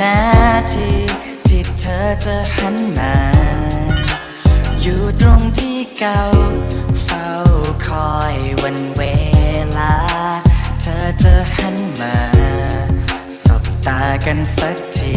นาทีที่เธอจะหันมา อยู่ตรงที่เก่า เฝ้าคอยวันเวลา เธอจะหันมา สบตากันสักที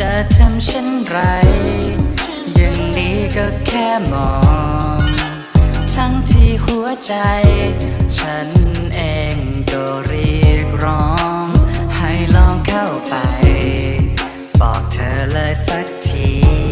จะทำฉันไร อย่างนี้ก็แค่มอง ทั้งที่หัวใจ ฉันเองก็เรียกร้อง ให้ลองเข้าไป บอกเธอเลยสักที